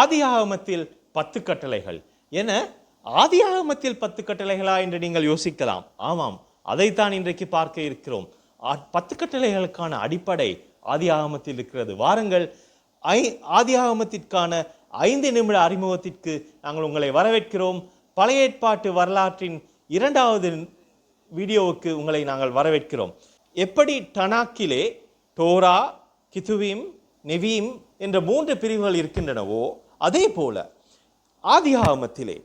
ஆதியாகமத்தில் பத்து கட்டளைகள். என ஆதியாகமத்தில் பத்து கட்டளைகளா என்று நீங்கள் யோசிக்கலாம். ஆமாம் அதைத்தான் இன்றைக்கு பார்க்க இருக்கிறோம். பத்து கட்டளைகளுக்கான அடிப்படை ஆதியாகமத்தில் இருக்கிறது. வாருங்கள் ஐ ஆதியாகமத்திற்கான ஐந்து நிமிட அறிமுகத்திற்கு நாங்கள் உங்களை வரவேற்கிறோம். பழைய ஏற்பாட்டு வரலாற்றின் இரண்டாவது வீடியோவுக்கு உங்களை நாங்கள் வரவேற்கிறோம். எப்படி டனாக்கிலே டோரா கிதுவீம் நெவீம் என்ற மூன்று பிரிவுகள் இருக்கின்றனவோ அதே போல ஆதிகாமத்திலே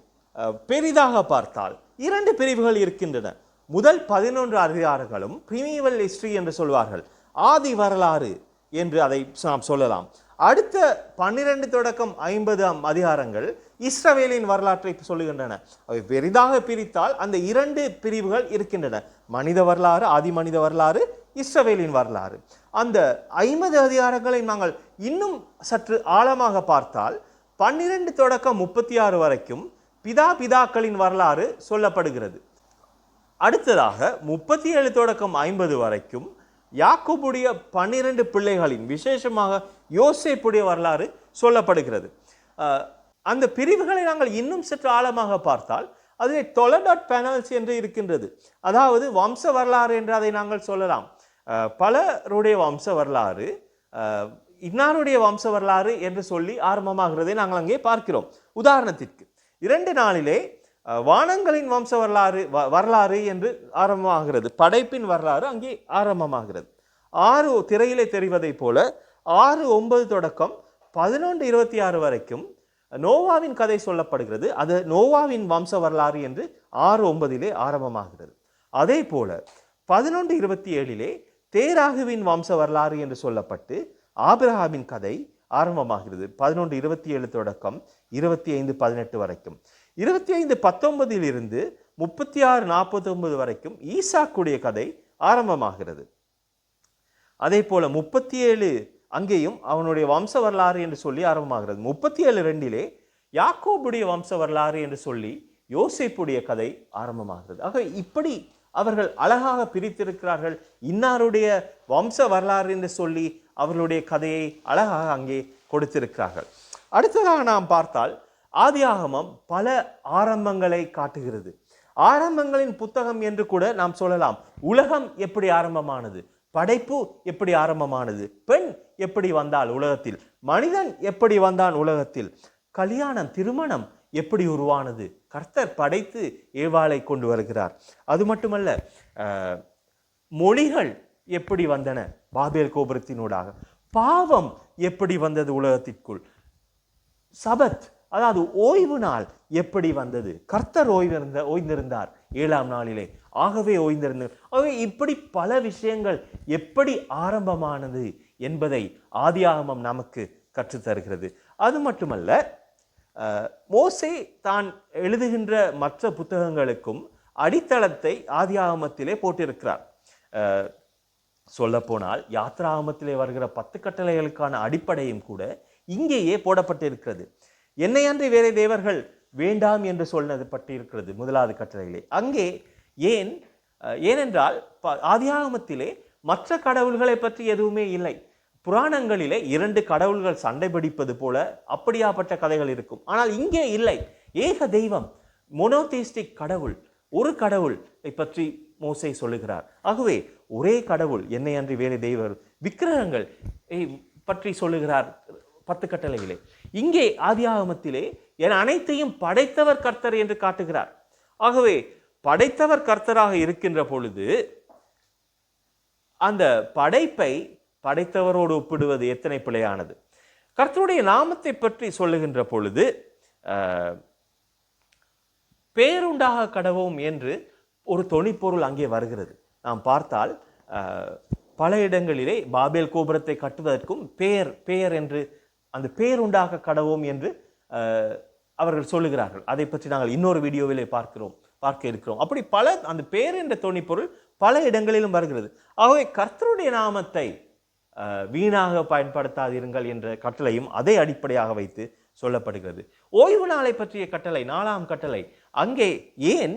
பெரிதாக பார்த்தால் இரண்டு பிரிவுகள் இருக்கின்றன. முதல் பதினொன்று அதிகாரங்களும் பிரிமிவல் ஹிஸ்ட்ரி என்று சொல்வார்கள். ஆதி வரலாறு என்று அதை நாம் சொல்லலாம். அடுத்த பன்னிரண்டு தொடக்கம் ஐம்பது அதிகாரங்கள் இஸ்ரவேலின் வரலாற்றை சொல்லுகின்றன. அவை பெரிதாக பிரித்தால் அந்த இரண்டு பிரிவுகள் இருக்கின்றன. மனித வரலாறு ஆதி மனித வரலாறு இஸ்ரவேலின் வரலாறு. அந்த ஐம்பது அதிகாரங்களை நாங்கள் இன்னும் சற்று ஆழமாக பார்த்தால் பன்னிரண்டு தொடக்கம் முப்பத்தி ஆறு வரைக்கும் பிதா பிதாக்களின் வரலாறு சொல்லப்படுகிறது. அடுத்ததாக முப்பத்தி ஏழு தொடக்கம் ஐம்பது வரைக்கும் யாக்குபுடைய பன்னிரண்டு பிள்ளைகளின் விசேஷமாக யோசேப்புடைய வரலாறு சொல்லப்படுகிறது. அந்த பிரிவுகளை நாங்கள் இன்னும் சற்று ஆழமாக பார்த்தால் அதில் தொலடாட் பேனல்ஸ் என்று இருக்கின்றது. அதாவது வம்ச வரலாறு என்று அதை நாங்கள் சொல்லலாம். பலருடைய வம்ச வரலாறு இன்னாருடைய வம்ச வரலாறு என்று சொல்லி ஆரம்பமாகிறதை நாங்கள் அங்கே பார்க்கிறோம். உதாரணத்திற்கு இரண்டு நாளிலே வானங்களின் வம்ச வரலாறு வ- வரலாறு என்று ஆரம்பமாகிறது. படைப்பின் வரலாறு அங்கே ஆரம்பமாகிறது. ஆறு திரையிலே தெரிவதைப் போல ஆறு ஒன்பது தொடக்கம் பதினொன்று இருபத்தி ஆறு வரைக்கும் நோவாவின் கதை சொல்லப்படுகிறது. அது நோவாவின் வம்ச வரலாறு என்று ஆறு ஒன்பதிலே ஆரம்பமாகிறது. அதே போல பதினொன்று இருபத்தி ஏழிலே தேராகுவின் வம்ச வரலாறு என்று சொல்லப்பட்டு ஆபிரஹாமின் கதை ஆரம்பமாகிறது. பதினொன்று இருபத்தி ஏழு தொடக்கம் இருபத்தி ஐந்து பதினெட்டு வரைக்கும். இருபத்தி ஐந்து பத்தொன்பதிலிருந்து முப்பத்தி ஆறு நாற்பத்தி ஒன்பது வரைக்கும் ஈசாக்குடைய கதை ஆரம்பமாகிறது. அதே போல் முப்பத்தி ஏழு அங்கேயும் அவனுடைய வம்ச வரலாறு என்று சொல்லி ஆரம்பமாகிறது. முப்பத்தி ஏழு ரெண்டிலே யாக்கோபுடைய வம்ச வரலாறு என்று சொல்லி யோசிப்புடைய கதை ஆரம்பமாகிறது. ஆக இப்படி அவர்கள் அழகாக பிரித்திருக்கிறார்கள். இன்னாருடைய வம்ச வரலாறு என்று சொல்லி அவர்களுடைய கதையை அழகாக அங்கே கொடுத்திருக்கிறார்கள். அடுத்ததாக நாம் பார்த்தால் ஆதியாகமம் பல ஆரம்பங்களை காட்டுகிறது. ஆரம்பங்களின் புத்தகம் என்று கூட நாம் சொல்லலாம். உலகம் எப்படி ஆரம்பமானது? படைப்பு எப்படி ஆரம்பமானது? பெண் எப்படி வந்தாள் உலகத்தில்? மனிதன் எப்படி வந்தான் உலகத்தில்? கல்யாணம் திருமணம் எப்படி உருவானது? கர்த்தர் படைத்து ஏவாளை கொண்டு வருகிறார். அது மட்டுமல்ல மொழிகள் எப்படி வந்தன? பாபேல் கோபுரத்தினூடாக. பாவம் எப்படி வந்தது உலகத்திற்குள்? சபத் அதாவது ஓய்வு நாள் எப்படி வந்தது? கர்த்தர் ஓய்விருந்த ஓய்ந்திருந்தார் ஏழாம் நாளிலே. ஆகவே ஓய்ந்திருந்தார் ஆகவே இப்படி பல விஷயங்கள் எப்படி ஆரம்பமானது என்பதை ஆதியாகமம் நமக்கு கற்றுத்தருகிறது. அது மட்டுமல்ல மோசே தான் எழுதுகின்ற மற்ற புத்தகங்களுக்கும் அடித்தளத்தை ஆதியாகமத்திலே போட்டிருக்கிறார். சொல்லப்போனால் யாத்ராகமத்திலே வருகிற பத்து கட்டளைகளுக்கான அடிப்படையும் கூட இங்கேயே போடப்பட்டிருக்கிறது. என்னை அன்றி வேறே தேவர்கள் வேண்டாம் என்று சொன்னது பட்டிருக்கிறது முதலாவது கட்டளைகளே அங்கே ஏன் ஏனென்றால் ப- ஆதியாகமத்திலே மற்ற கடவுள்களை பற்றி எதுவுமே இல்லை. புராணங்களிலே இரண்டு கடவுள்கள் சண்டை பிடிப்பது போல அப்படியாப்பட்ட கதைகள் இருக்கும். ஆனால் இங்கே இல்லை. ஏக தெய்வம் மொனோதீஸ்டிக் கடவுள் ஒரு கடவுளை பற்றி மோசை சொல்லுகிறார். ஆகவே ஒரே கடவுள் என்னை அன்றி வேறு தெய்வர் விக்கிரகங்கள் பற்றி சொல்லுகிறார் பத்து கட்டளையிலே. இங்கே ஆதியாகமத்திலே என் அனைத்தையும் படைத்தவர் கர்த்தர் என்று காட்டுகிறார். ஆகவே படைத்தவர் கர்த்தராக இருக்கின்ற பொழுது அந்த படைப்பை படைத்தவரோடு ஒப்பிடுவது எத்தனை பிழையானது? கர்த்தருடைய நாமத்தை பற்றி சொல்லுகின்ற பொழுது பேருண்டாக கடவோம் என்று ஒரு தொனிப்பொருள் அங்கே வருகிறது. நாம் பார்த்தால் பல இடங்களிலே பாபேல் கோபுரத்தை கட்டுவதற்கும் பேர் பேர் என்று அந்த பேருண்டாக கடவோம் என்று அவர்கள் சொல்லுகிறார்கள். அதை பற்றி நாங்கள் இன்னொரு வீடியோவிலே பார்க்கிறோம் பார்க்க இருக்கிறோம். அப்படி பல அந்த பேர் என்ற தொனிப்பொருள் பல இடங்களிலும் வருகிறது. ஆகவே கர்த்தருடைய நாமத்தை வீணாக பயன்படுத்தாதிருங்கள் என்ற கட்டளையும் அதை அடிப்படையாக வைத்து சொல்லப்படுகிறது. ஓய்வு நாளை பற்றிய கட்டளை நாலாம் கட்டளை. அங்கே ஏன்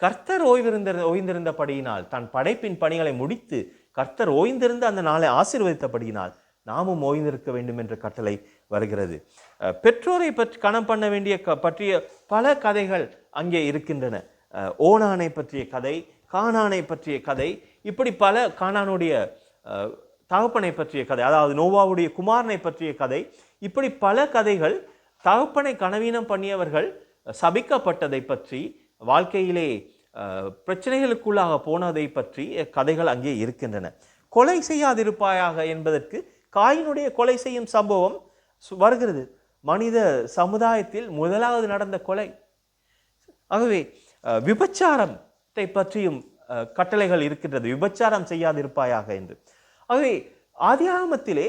கர்த்தர் ஓய்விருந்த ஓய்ந்திருந்தபடியினால் தன் படைப்பின் பணிகளை முடித்து கர்த்தர் ஓய்ந்திருந்த அந்த நாளை ஆசீர்வதித்தபடியினால் நாமும் ஓய்ந்திருக்க வேண்டும் என்ற கட்டளை வருகிறது. பெற்றோரை பற்றி கணம் பண்ண வேண்டிய க பற்றிய பல கதைகள் அங்கே இருக்கின்றன. ஓனானை பற்றிய கதை கானானை பற்றிய கதை இப்படி பல கானானுடைய தகப்பனை பற்றிய கதை அதாவது நோவாவுடைய குமாரனை பற்றிய கதை. இப்படி பல கதைகள் தகப்பனை கனவீனம் பண்ணியவர்கள் சபிக்கப்பட்டதை பற்றி வாழ்க்கையிலே பிரச்சனைகளுக்குள்ளாக போனதை பற்றி கதைகள் அங்கே இருக்கின்றன. கொலை செய்யாதிருப்பாயாக என்பதற்கு காயினுடைய கொலை செய்யும் சம்பவம் சு- வருகிறது. மனித சமுதாயத்தில் முதலாவது நடந்த கொலை. ஆகவே விபச்சாரத்தை பற்றியும் கட்டளைகள் இருக்கின்றது. விபச்சாரம் செய்யாதிருப்பாயாக என்று. ஆகவே ஆதியாகமத்திலே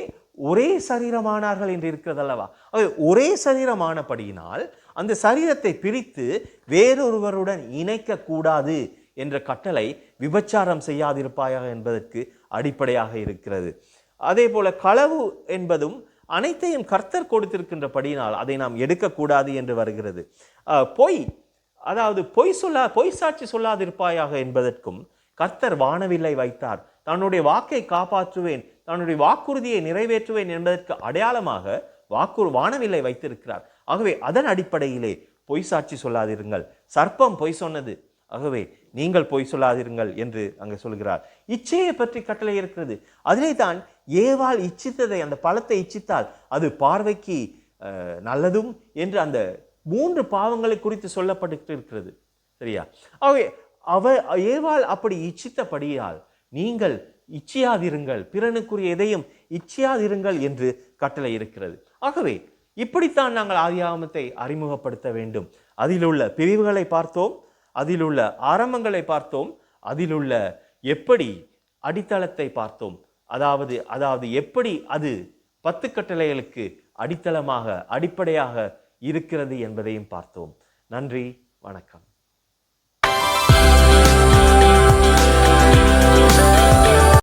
ஒரே சரீரமானார்கள் என்று இருக்கிறது அல்லவா ஆகவே ஒரே சரீரமானபடியினால் அந்த சரீரத்தை பிரித்து வேறொருவருடன் இணைக்கக்கூடாது என்ற கட்டளை விபச்சாரம் செய்யாதிருப்பாயாக என்பதற்கு அடிப்படையாக இருக்கிறது. அதே போல களவு என்பதும் அனைத்தையும் கர்த்தர் கொடுத்திருக்கின்றபடியினால் அதை நாம் எடுக்கக்கூடாது என்று வருகிறது. பொய் அதாவது பொய் சொல்லா பொய் சாட்சி சொல்லாதிருப்பாயாக என்பதற்கும் கர்த்தர் வானவில்லை வைத்தார். தன்னுடைய வாக்கை காப்பாற்றுவேன் தன்னுடைய வாக்குறுதியை நிறைவேற்றுவேன் என்பதற்கு அடையாளமாக வாக்கு வானவில்லை வைத்திருக்கிறார். ஆகவே அதன் அடிப்படையிலே பொய் சாட்சி சொல்லாதிருங்கள். சர்ப்பம் பொய் சொன்னது. ஆகவே நீங்கள் பொய் சொல்லாதிருங்கள் என்று அங்கே சொல்கிறார். இச்சையை பற்றி கட்டளை இருக்கிறது. அதிலே தான் ஏவாள் இச்சித்ததை அந்த பழத்தை இச்சித்தால் அது பார்வைக்கு நல்லதும் என்று அந்த மூன்று பாவங்களை குறித்து சொல்லப்பட்டு இருக்கிறது. சரியா? ஆகவே அவ ஏவாள் அப்படி இச்சித்தபடியால் நீங்கள் இச்சியாதிருங்கள். பிறனுக்குரிய எதையும் இச்சியாதிருங்கள் என்று கட்டளை இருக்கிறது. ஆகவே இப்படித்தான் நாங்கள் ஆதியாகமத்தை அறிமுகப்படுத்த வேண்டும். அதிலுள்ள பிரிவுகளை பார்த்தோம் அதிலுள்ள ஆரம்பங்களை பார்த்தோம் அதிலுள்ள எப்படி அடித்தளத்தை பார்த்தோம். அதாவது அதாவது எப்படி அது பத்து கட்டளைகளுக்கு அடித்தளமாக அடிப்படையாக இருக்கிறது என்பதையும் பார்த்தோம். நன்றி வணக்கம்.